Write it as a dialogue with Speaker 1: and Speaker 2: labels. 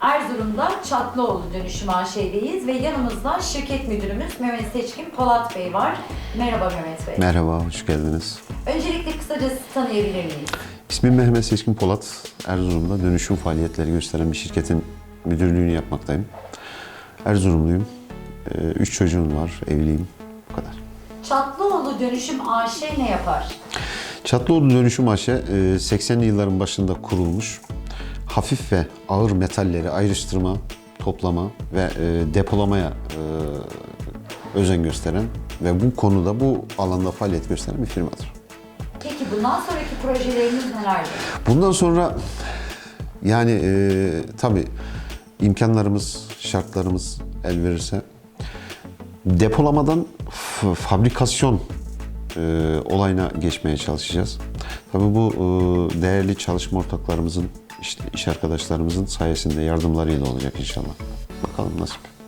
Speaker 1: Erzurum'da Çatlıoğlu Dönüşüm AŞ'deyiz ve yanımızda şirket müdürümüz Mehmet Seçkin Polat Bey var. Merhaba Mehmet Bey.
Speaker 2: Merhaba, hoş geldiniz.
Speaker 1: Öncelikle kısaca sizi tanıyabilir miyiz?
Speaker 2: İsmim Mehmet Seçkin Polat. Erzurum'da dönüşüm faaliyetleri gösteren bir şirketin müdürlüğünü yapmaktayım. Erzurumluyum. Ee, Üç çocuğum var, evliyim. Bu kadar.
Speaker 1: Çatlıoğlu Dönüşüm AŞ ne yapar?
Speaker 2: Çatlıoğlu Dönüşüm AŞ e, 80'li yılların başında kurulmuş. Hafif ve ağır metalleri ayrıştırma, toplama ve e, depolamaya e, özen gösteren ve bu konuda bu alanda faaliyet gösteren bir firmadır.
Speaker 1: Peki bundan sonraki projeleriniz nelerdir?
Speaker 2: Bundan sonra yani e, tabii imkanlarımız, şartlarımız el verirse depolamadan fabrikasyon e, olayına geçmeye çalışacağız. Tabii bu e, değerli çalışma ortaklarımızın, işte iş arkadaşlarımızın sayesinde yardımlarıyla olacak inşallah. Bakalım nasip.